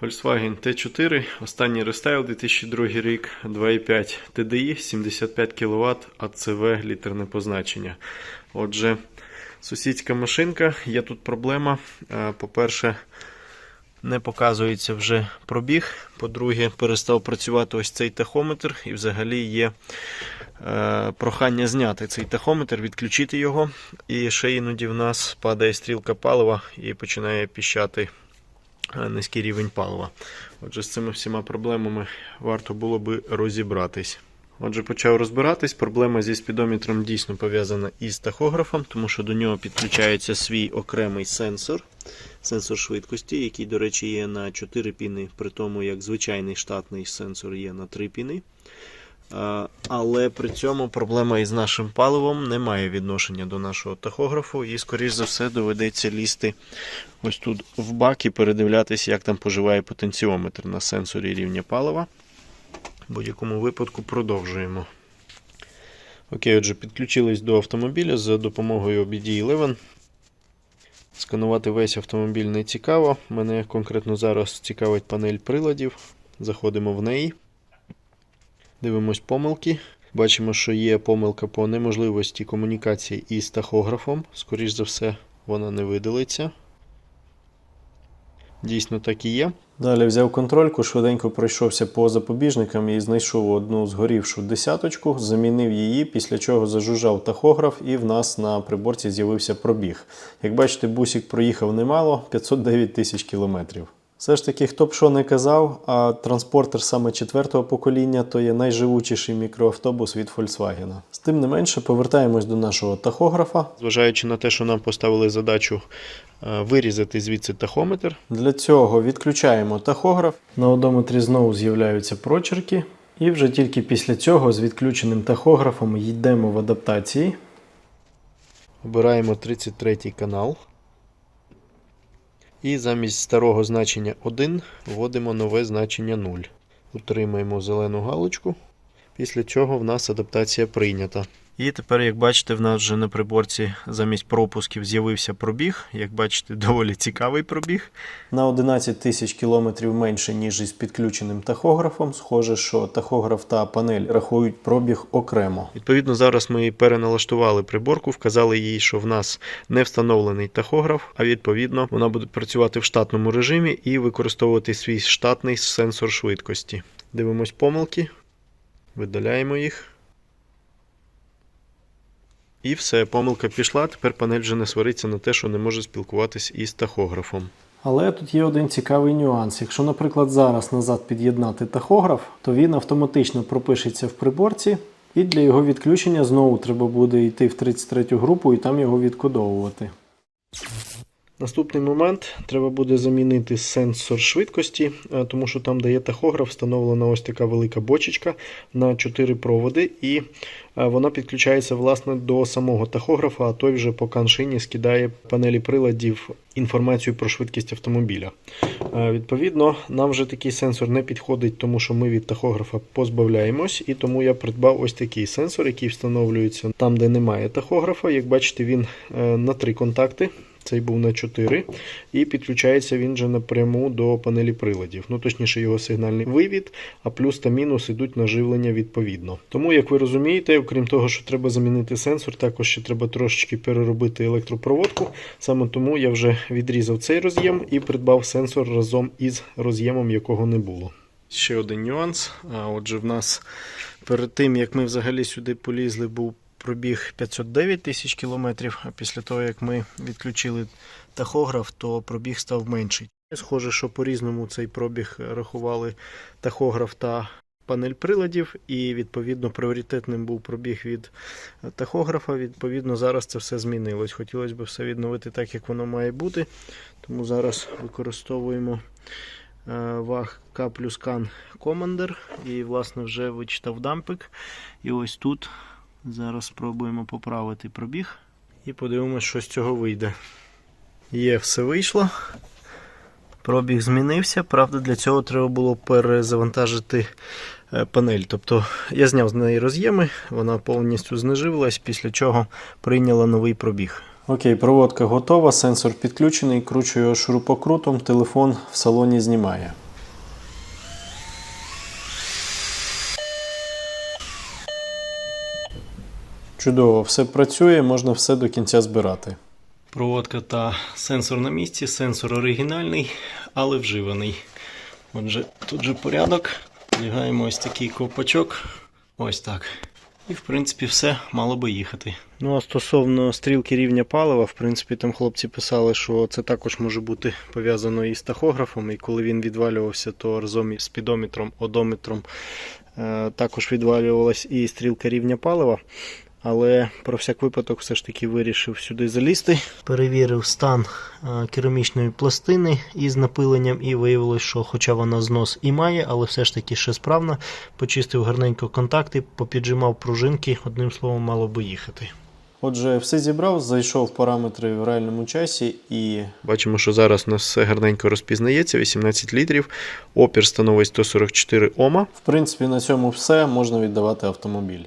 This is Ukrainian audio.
Volkswagen T4, останній рестайл 2002 рік, 2.5 TDI, 75 кВт, АЦВ, літерне позначення. Отже, сусідська машинка, є тут проблема. Е, По-перше, не показується вже пробіг. По-друге, перестав працювати ось цей тахометр, і взагалі є е, прохання зняти цей тахометр, відключити його. І ще іноді в нас падає стрілка палива і починає піщати низький рівень палива. Отже, з цими всіма проблемами варто було би розібратись. Отже, почав розбиратись. Проблема зі спідометром дійсно пов'язана із тахографом, тому що до нього підключається свій окремий сенсор, сенсор швидкості, який, до речі, є на 4 піни, при тому як звичайний штатний сенсор є на 3 піни. Е, Але при цьому проблема із нашим паливом не має відношення до нашого тахографу, і, скоріш за все, доведеться лізти ось тут в бак і передивлятися, як там поживає потенціометр на сенсорі рівня палива. В будь-якому випадку продовжуємо. Окей, отже, підключились до автомобіля за допомогою OBD11. Сканувати весь автомобіль не цікаво. Мене конкретно зараз цікавить панель приладів. Заходимо в неї. Дивимось помилки. Бачимо, що є помилка по неможливості комунікації із тахографом. Скоріш за все, вона не видалиться. Дійсно так і є. Далі взяв контрольку, швиденько пройшовся по запобіжникам і знайшов одну згорівшу десяточку, замінив її, після чого зажужжав тахограф, і в нас на приборці з'явився пробіг. Як бачите, бусик проїхав немало 509 тисяч кілометрів. Все ж таки, хто б що не казав, а транспортер саме четвертого покоління то є найживучіший мікроавтобус від Volkswagen. З тим не менше, повертаємось до нашого тахографа. Зважаючи на те, що нам поставили задачу е, вирізати звідси тахометр. Для цього відключаємо тахограф. На одометрі знову з'являються прочерки. І вже тільки після цього з відключеним тахографом йдемо в адаптації. Обираємо 33 канал. І замість старого значення 1 вводимо нове значення 0. Утримаємо зелену галочку. Після чого в нас адаптація прийнята. І тепер, як бачите, в нас вже на приборці замість пропусків з'явився пробіг. Як бачите, доволі цікавий пробіг. На 11 тисяч кілометрів менше, ніж із підключеним тахографом. Схоже, що тахограф та панель рахують пробіг окремо. Відповідно, зараз ми переналаштували приборку, вказали їй, що в нас не встановлений тахограф, а відповідно вона буде працювати в штатному режимі і використовувати свій штатний сенсор швидкості. Дивимось помилки, видаляємо їх. І все, помилка пішла. Тепер панель вже не свариться на те, що не може спілкуватись із тахографом. Але тут є один цікавий нюанс. Якщо, наприклад, зараз назад під'єднати тахограф, то він автоматично пропишеться в приборці, і для його відключення знову треба буде йти в 33 групу і там його відкодовувати. Наступний момент треба буде замінити сенсор швидкості, е, тому що там, де є тахограф, встановлена ось така велика бочечка на 4 проводи, і е, вона підключається власне до самого тахографа, а той вже по каншині скидає панелі приладів інформацію про швидкість автомобіля. Е, Відповідно, нам вже такий сенсор не підходить, тому що ми від тахографа позбавляємось, і тому я придбав ось такий сенсор, який встановлюється там, де немає тахографа. Як бачите, він на три контакти. Цей був на 4, і підключається він же напряму до панелі приладів. Ну, точніше, його сигнальний вивід, а плюс та мінус ідуть на живлення відповідно. Тому, як ви розумієте, окрім того, що треба замінити сенсор, також ще треба трошечки переробити електропроводку. Саме тому я вже відрізав цей роз'єм і придбав сенсор разом із роз'ємом, якого не було. Ще один нюанс. А отже, в нас перед тим, як ми взагалі сюди полізли, був пробіг 509 тисяч кілометрів, а після того, як ми відключили тахограф, то пробіг став менший. Схоже, що по-різному цей пробіг рахували тахограф та панель приладів, і відповідно пріоритетним був пробіг від тахографа. Відповідно, зараз це все змінилось. Хотілося б все відновити так, як воно має бути. Тому зараз використовуємо е, ваг K плюс CAN Commander і, власне, вже вичитав дампик. І ось тут зараз спробуємо поправити пробіг і подивимося, що з цього вийде. Є, все вийшло. Пробіг змінився. Правда, для цього треба було перезавантажити е, панель. Тобто я зняв з неї роз'єми, вона повністю знеживилась, після чого прийняла новий пробіг. Окей, проводка готова, сенсор підключений, кручу його шурупокрутом, телефон в салоні знімає. Чудово, все працює, можна все до кінця збирати. Проводка та сенсор на місці, сенсор оригінальний, але вживаний. Отже, тут же порядок. Вдягаємо ось такий ковпачок. Ось так. І, в принципі, все мало би їхати. Ну а стосовно стрілки рівня палива, в принципі, там хлопці писали, що це також може бути пов'язано із тахографом, і коли він відвалювався, то разом із спідометром, одометром е, також відвалювалась і стрілка рівня палива. Але про всяк випадок все ж таки вирішив сюди залізти. Перевірив стан е, керамічної пластини із напиленням, і виявилось, що хоча вона знос і має, але все ж таки ще справна. Почистив гарненько контакти, попіджимав пружинки, одним словом, мало би їхати. Отже, все зібрав, зайшов в параметри в реальному часі і. Бачимо, що зараз у нас все гарненько розпізнається, 18 літрів. Опір становить 144 Ома. В принципі, на цьому все можна віддавати автомобіль.